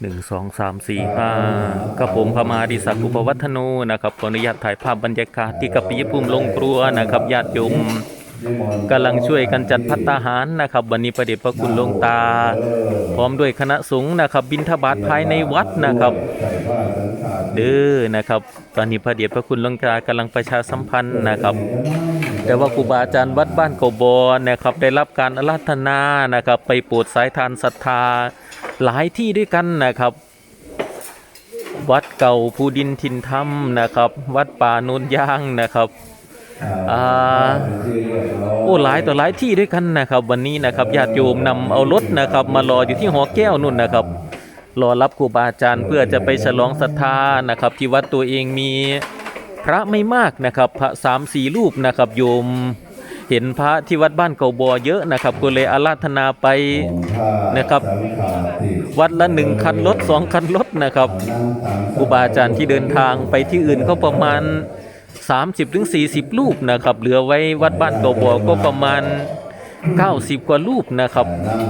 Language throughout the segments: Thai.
หนึ่งสองสามสี่ห้ากับผมพมาดิศักดิ์อุปวัฒนูนะครับขออนุญาตถ่ายภาพบรรยากาศที่กับปิยภูมิลงครัวนะครับญาติโยมกำลังช่วยกันจัดพัตตาหารนะครับ วันนี้ประเดชพระคุณลงตา พร้อมด้วยคณะสงฆ์นะครับ บิณฑบาตภายในวัดนะครับเด้อนะครับ ตอนนี้พระเดชพระคุณลงตากำลังประชาสัมพันธ์นะครับ แต่ว่าครูบาอาจารย์วัดบ้านโกบอนะครับได้รับการอาราธนานะครับไปโปรดสายทานศรัทธาหลายที่ด้วยกันนะครับ วัดเก่าภูดินทินธรรมนะครับ วัดป่าโนนยางนะครับอ่าโอ้หลายต่อหลายที่ด้วยกันนะครับ วันนี้นะครับญาติโยมนำเอารถนะครับ มารออยู่ที่หอแก้วนู่นนะครับ รอรับครูบาอาจารย์เพื่อจะไปฉลองศรัทธานะครับ ที่วัดตัวเองมี พระไม่มากนะครับ พระสามสี่รูปนะครับโยมเห็นพระที่วัดบ้านเก่าบัวเยอะนะครับก็เลยอาราธนาไปนะครับ วัดละหนึ่งคันรถสองคันรถนะครับครูบาอาจารย์ที่เดินทางไปที่อื่นก็ประมาณ 30-40ถึงรูปนะครับ เหลือไว้วัดบ้านเก่าบัวก็ประมาณ 90 กว่ารูปนะครับ นั่ง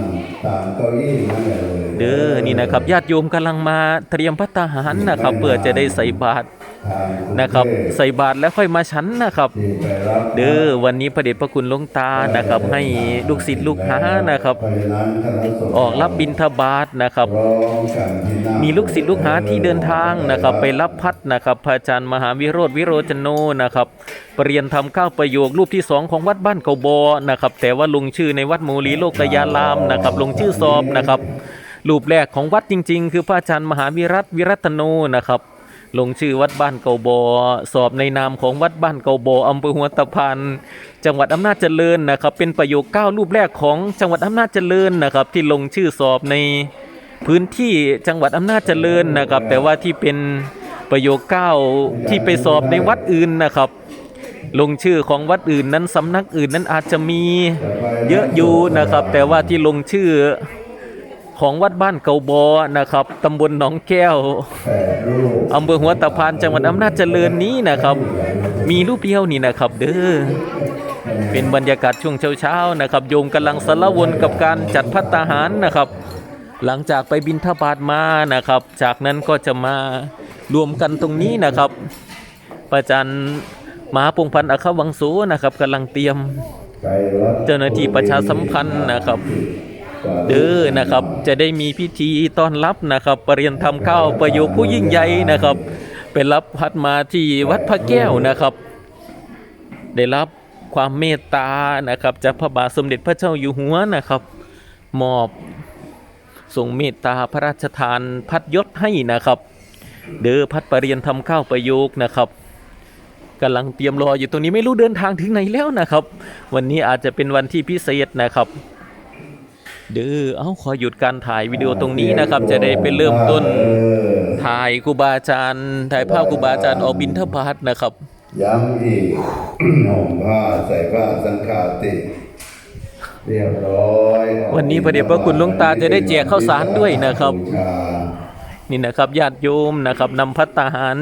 ตามเก้าอี้นั่นแหละเลยเด้อนี่นะครับญาติโยมกำลังมาเตรียมพัตตาหารนะครับ เพื่อจะได้ใส่บาตรทางกงเทพนะครับ ใส่บาตรแล้วค่อยมาฉันนะครับ ที่ไปรับเด้อวันนี้พระเดชพระคุณหลวงตานะครับ ให้ลูกศิษย์ลูกหานะครับ เพราะฉะนั้นคณะสงฆ์ออกรับบิณฑบาตนะครับร้องกันที่นั่งมีลูกศิษย์ลูกหาที่เดินทางนะครับ ไปรับพัดนะครับพระอาจารย์มหาวิโรธวิโรจโนนะครับปรเรียนทำข้าวประโยครูปที่สองของวัดบ้านเกาบอนะครับ แต่ว่าลงงชื่อในวัดมูลีโลกยารามนะครับ ลงชื่อสอบนะครับ รูปแรกของวัดจริง ๆ คือพระอาจารย์มหาวิรัตวิรัตโนนะครับ ลงชื่อวัดบ้านเกาบอ สอบในนามของวัดบ้านเกาบออำเภอหัวตะพานจังหวัดอำนาจเจริญนะครับ เป็นประโยคเก้ารูปแรกของจังหวัดอำนาจเจริญนะครับ ที่ลงชื่อสอบในพื้นที่จังหวัดอำนาจเจริญนะครับ แต่ว่าที่เป็นประโยคเก้าที่ไปสอบในวัดอื่นนะครับ ลงชื่อของวัดอื่นนั้นสำนักอื่นนั้นอาจจะมีเยอะอยู่นะครับ แต่ว่าที่ลงชื่อของวัดบ้านเกาบอนะครับตำบลหนองแก้วอำเภอหัวตะพานจังหวัดอำนาจเจริญนี้นะครับ มีรูปเดียวนี่นะครับ เด้อเป็นบรรยากาศช่วงเช้าๆนะครับ โยมกำลังสละวนกับการจัดพัตตาหารนะครับ หลังจากไปบินทบาทมานะครับ จากนั้นก็จะมารวมกันตรงนี้นะครับ ประจัน มหาพงพันธ์อัครวังโสนะครับกำลังเตรียมเจ้าหน้าที่ประชาสัมพันธ์นะครับเด้อนะครับจะได้มีพิธีต้อนรับนะครับปรเรียนทำข้าวประโยคผู้ยิ่งใหญ่นะครับไปรับพัดมาที่วัดพระแก้วนะครับ ได้รับความเมตตานะครับจากพระบาทสมเด็จพระเจ้าอยู่หัวนะครับ มอบทรงเมตตาพระราชทานพัดยศให้นะครับ เด้อพัดปรเรียนทำข้าวประโยคนะครับ กำลังเตรียมรออยู่ตรงนี้ไม่รู้เดินทางถึงไหนแล้วนะครับ วันนี้อาจจะเป็นวันที่พิเศษนะครับเด้อเอาขอหยุดการถ่ายวิดีโอตรงนี้นะครับ จะได้ไปเริ่มต้นถ่ายครูบาอาจารย์ถ่ายภาพครูบาอาจารย์ออกบินทบาทนะครับ ย้ำอีกห่มผ้าใส่ผ้าสังฆาติเรียบร้อยวันนี้พระเดชพระคุณหลวงตาจะได้แจกข้าวสารด้วยนะครับ นี่นะครับญาติโยมนะครับนำพัตตาหาร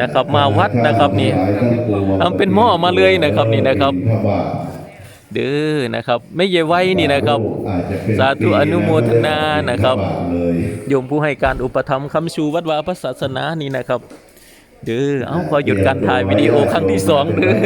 นะครับ มาวัดนะครับนี่ทำเป็นหม้อมาเลยนะครับนี่นะครับเด้อนะครับ ไม่เยไว้นี่นะครับ สาธุอนุโมทนานะครับยโยมผู้ให้การอุปถัมภ์คำชูวัดวาพระศาสนานี่นะครับ เด้อเอ้าขอหยุดการถ่ายวิดีโอครั้งที่สองเด้อ